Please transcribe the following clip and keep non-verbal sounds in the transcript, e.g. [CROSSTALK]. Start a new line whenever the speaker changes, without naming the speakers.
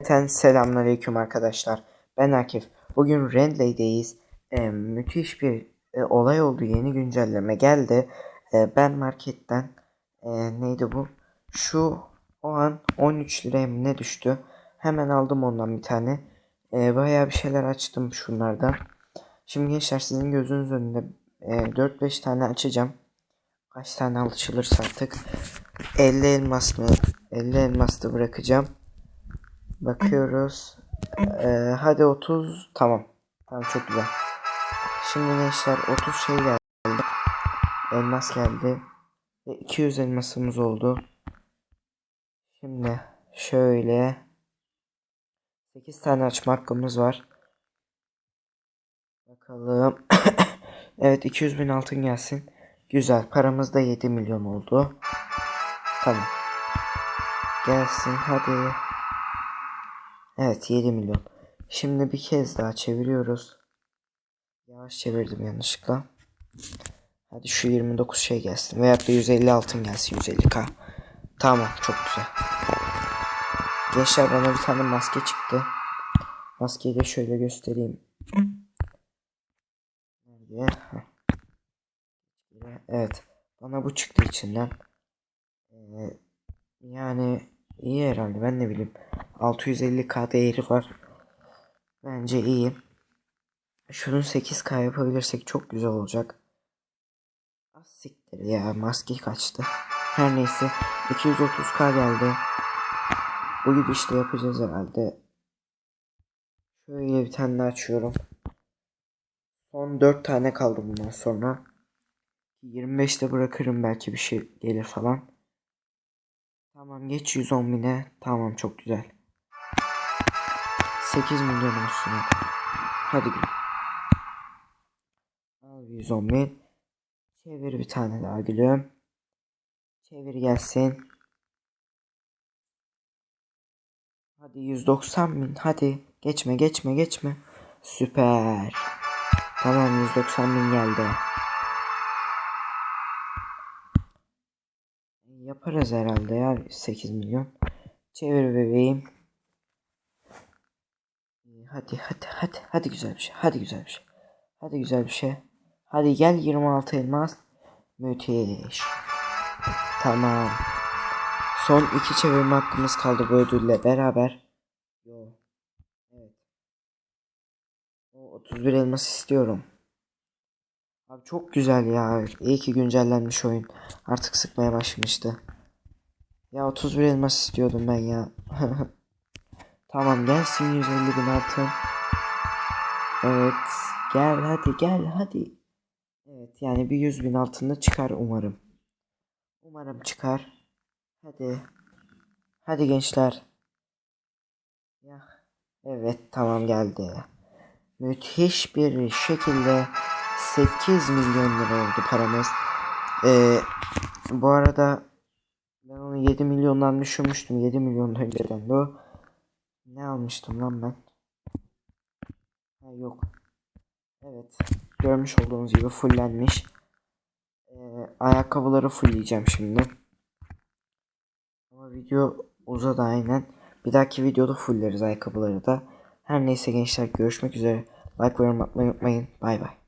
Cümleten selamünaleyküm arkadaşlar. Ben Akif. Bugün Rendley'deyiz. Ee, müthiş bir e, olay oldu. Yeni güncelleme geldi. Ee, ben marketten e, neydi bu? Şu o an 13 liraya mı ne düştü? Hemen aldım ondan bir tane. Ee, bayağı bir şeyler açtım şunlardan. Şimdi gençler sizin gözünüz önünde e, 4-5 tane açacağım. Kaç tane açılırsa artık. 50 elmas mı? 50 elmas da bırakacağım. Bakıyoruz. Ee, hadi 30. Tamam. Tamam çok güzel. Şimdi gençler 30 şey geldi. Elmas geldi. Ve 200 elmasımız oldu. Şimdi şöyle 8 tane açma hakkımız var. Bakalım. [COUGHS] evet 200 bin altın gelsin. Güzel. Paramız da 7 milyon oldu. Tamam. Gelsin hadi. Evet 7 milyon. Şimdi bir kez daha çeviriyoruz. Yavaş çevirdim yanlışlıkla. Hadi şu 29 şey gelsin. Veyahut da 150 altın gelsin 150k. Tamam çok güzel. Gençler bana bir tane maske çıktı. Maskeyi de şöyle göstereyim. Evet. Bana bu çıktı içinden. Ee, yani iyi herhalde ben ne bileyim. 650k değeri var. Bence iyi. Şunun 8k yapabilirsek çok güzel olacak. Az siktir ya maske kaçtı. Her neyse 230k geldi. Bu gidişte yapacağız herhalde. Şöyle bir tane açıyorum. Son 4 tane kaldı bundan sonra. 25'te bırakırım belki bir şey gelir falan. Tamam geç 110 bine. Tamam çok güzel. 8 milyon olsun hadi. Gül. Al 110 bin. Çevir bir tane daha gülüm. Çevir gelsin. Hadi 190 bin. Hadi. Geçme geçme geçme. Süper. Tamam 190 bin geldi. Yaparız herhalde ya 8 milyon. Çevir bebeğim. Hadi hadi hadi hadi güzel bir şey. Hadi güzel bir şey. Hadi güzel bir şey. Hadi gel 26 elmas. Müthiş. Tamam. Son iki çevirme hakkımız kaldı bu ödülle beraber. Yo. Evet. O 31 elmas istiyorum. Abi çok güzel ya. İyi ki güncellenmiş oyun. Artık sıkmaya başlamıştı. Ya 31 elmas istiyordum ben ya. [LAUGHS] tamam gelsin 150 bin altın. Evet. Gel hadi gel hadi. Evet yani bir 100 bin altında çıkar umarım. Umarım çıkar. Hadi. Hadi gençler. Ya. Evet tamam geldi. Müthiş bir şekilde 8 milyon lira oldu paramız. Ee, bu arada ben onu 7 milyondan düşürmüştüm. 7 milyon önceden de o. Ne almıştım lan ben? Ha yok. Evet. Görmüş olduğunuz gibi fullenmiş. Ee, ayakkabıları fullleyeceğim şimdi. Ama video uzadı aynen. Bir dahaki videoda fulleriz ayakkabıları da. Her neyse gençler görüşmek üzere. Like ve yorum atmayı unutmayın. Bay bay.